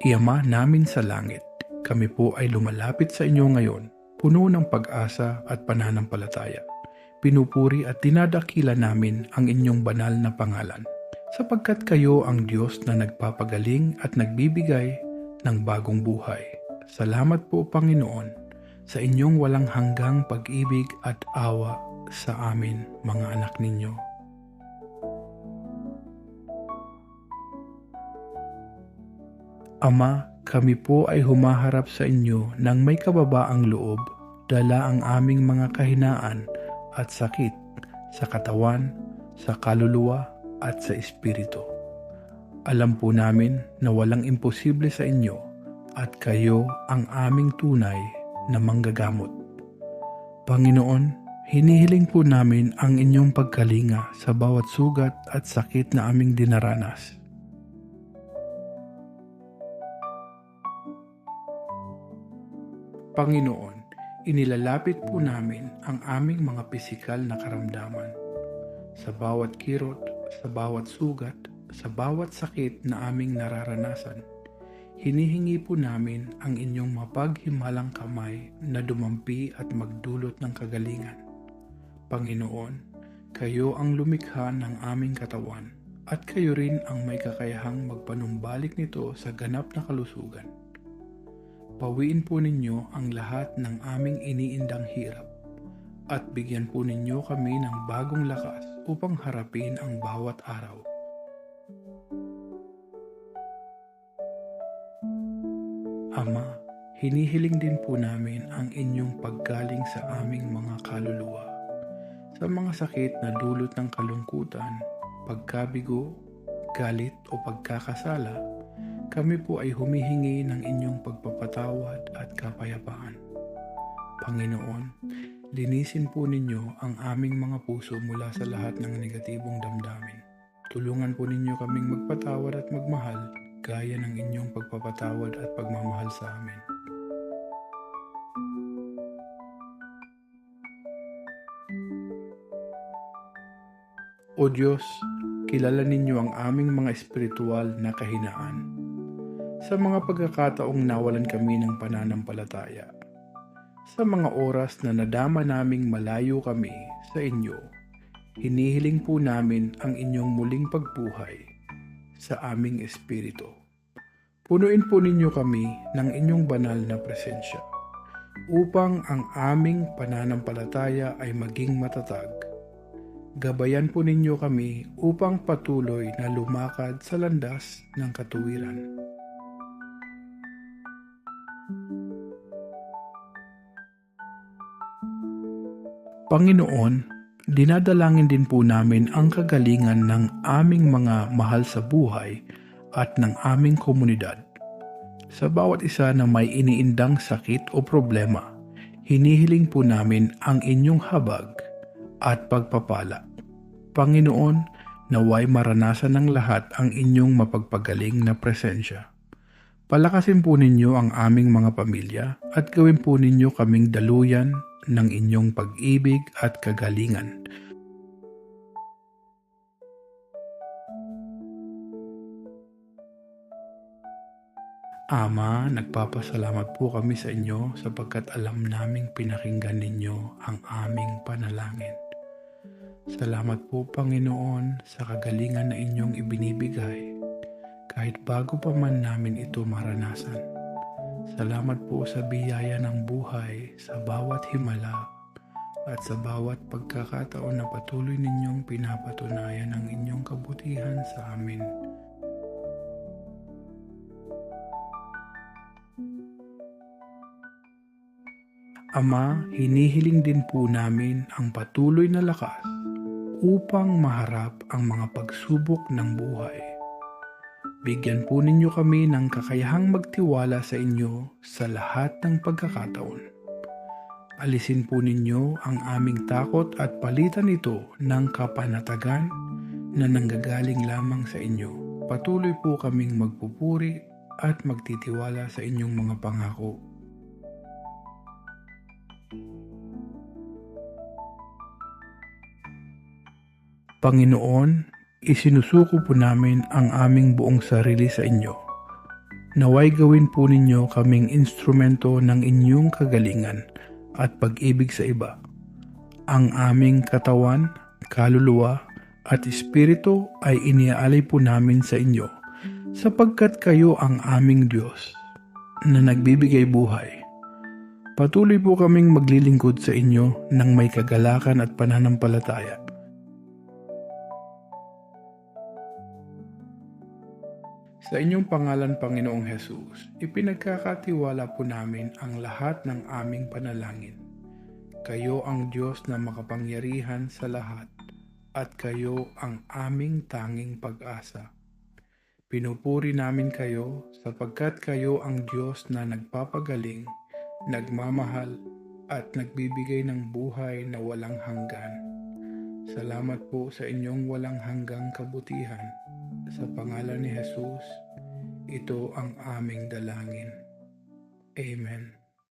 Iyama namin sa langit, kami po ay lumalapit sa inyo ngayon, puno ng pag-asa at pananampalataya. Pinupuri at dinadakila namin ang inyong banal na pangalan, sapagkat kayo ang Diyos na nagpapagaling at nagbibigay ng bagong buhay. Salamat po Panginoon sa inyong walang hanggang pag-ibig at awa sa amin mga anak ninyo. Ama, kami po ay humaharap sa inyo ng may kababaang loob, dala ang aming mga kahinaan at sakit sa katawan, sa kaluluwa at sa espiritu. Alam po namin na walang imposible sa inyo at kayo ang aming tunay na manggagamot. Panginoon, hinihiling po namin ang inyong pagkalinga sa bawat sugat at sakit na aming dinaranas. Panginoon, inilalapit po namin ang aming mga pisikal na karamdaman. Sa bawat kirot, sa bawat sugat, sa bawat sakit na aming nararanasan, hinihingi po namin ang inyong mapaghimalang kamay na dumampi at magdulot ng kagalingan. Panginoon, kayo ang lumikha ng aming katawan at kayo rin ang may kakayahang magpanumbalik nito sa ganap na kalusugan. Pawiin po ninyo ang lahat ng aming iniindang hirap at bigyan po ninyo kami ng bagong lakas upang harapin ang bawat araw. Ama, hinihiling din po namin ang inyong paggaling sa aming mga kaluluwa. Sa mga sakit na dulot ng kalungkutan, pagkabigo, galit o pagkakasala, kami po ay humihingi ng inyong pagpapatawad at kapayapaan. Panginoon, linisin po ninyo ang aming mga puso mula sa lahat ng negatibong damdamin. Tulungan po ninyo kaming magpatawad at magmahal gaya ng inyong pagpapatawad at pagmamahal sa amin. O Diyos, kilala ninyo ang aming mga espiritual na kahinaan. Sa mga pagkakataong nawalan kami ng pananampalataya, sa mga oras na nadama naming malayo kami sa inyo, hinihiling po namin ang inyong muling pagbuhay sa aming espiritu. Punuin po ninyo kami ng inyong banal na presensya upang ang aming pananampalataya ay maging matatag. Gabayan po ninyo kami upang patuloy na lumakad sa landas ng katuwiran. Panginoon, dinadalangin din po namin ang kagalingan ng aming mga mahal sa buhay at ng aming komunidad. Sa bawat isa na may iniindang sakit o problema, hinihiling po namin ang inyong habag at pagpapala. Panginoon, naway maranasan ng lahat ang inyong mapagpagaling na presensya. Palakasin po ninyo ang aming mga pamilya at gawin po ninyo kaming daluyan ng inyong pag-ibig at kagalingan. Ama, nagpapasalamat po kami sa inyo sapagkat alam naming pinakinggan ninyo ang aming panalangin. Salamat po Panginoon sa kagalingan na inyong ibinibigay kahit bago pa man namin ito maranasan. Salamat po sa biyaya ng buhay sa bawat himala at sa bawat pagkakataon na patuloy ninyong pinapatunayan ang inyong kabutihan sa amin. Ama, hinihiling din po namin ang patuloy na lakas upang maharap ang mga pagsubok ng buhay Bigyan po ninyo kami ng kakayahang magtiwala sa inyo sa lahat ng pagkakataon. Alisin po ninyo ang aming takot at palitan ito ng kapanatagan na nanggagaling lamang sa inyo. Patuloy po kaming magpupuri at magtitiwala sa inyong mga pangako. Panginoon, isinusuko po namin ang aming buong sarili sa inyo. Naway gawin po ninyo kaming instrumento ng inyong kagalingan at pag-ibig sa iba. Ang aming katawan, kaluluwa at espiritu ay iniaalay po namin sa inyo sapagkat kayo ang aming Diyos na nagbibigay buhay. Patuloy po kaming maglilingkod sa inyo ng may kagalakan at pananampalataya. Sa inyong pangalan, Panginoong Hesus, ipinagkakatiwala po namin ang lahat ng aming panalangin. Kayo ang Diyos na makapangyarihan sa lahat at kayo ang aming tanging pag-asa. Pinupuri namin kayo sapagkat kayo ang Diyos na nagpapagaling, nagmamahal at nagbibigay ng buhay na walang hanggan. Salamat po sa inyong walang hanggang kabutihan. Sa pangalan ni Jesus, ito ang aming dalangin. Amen.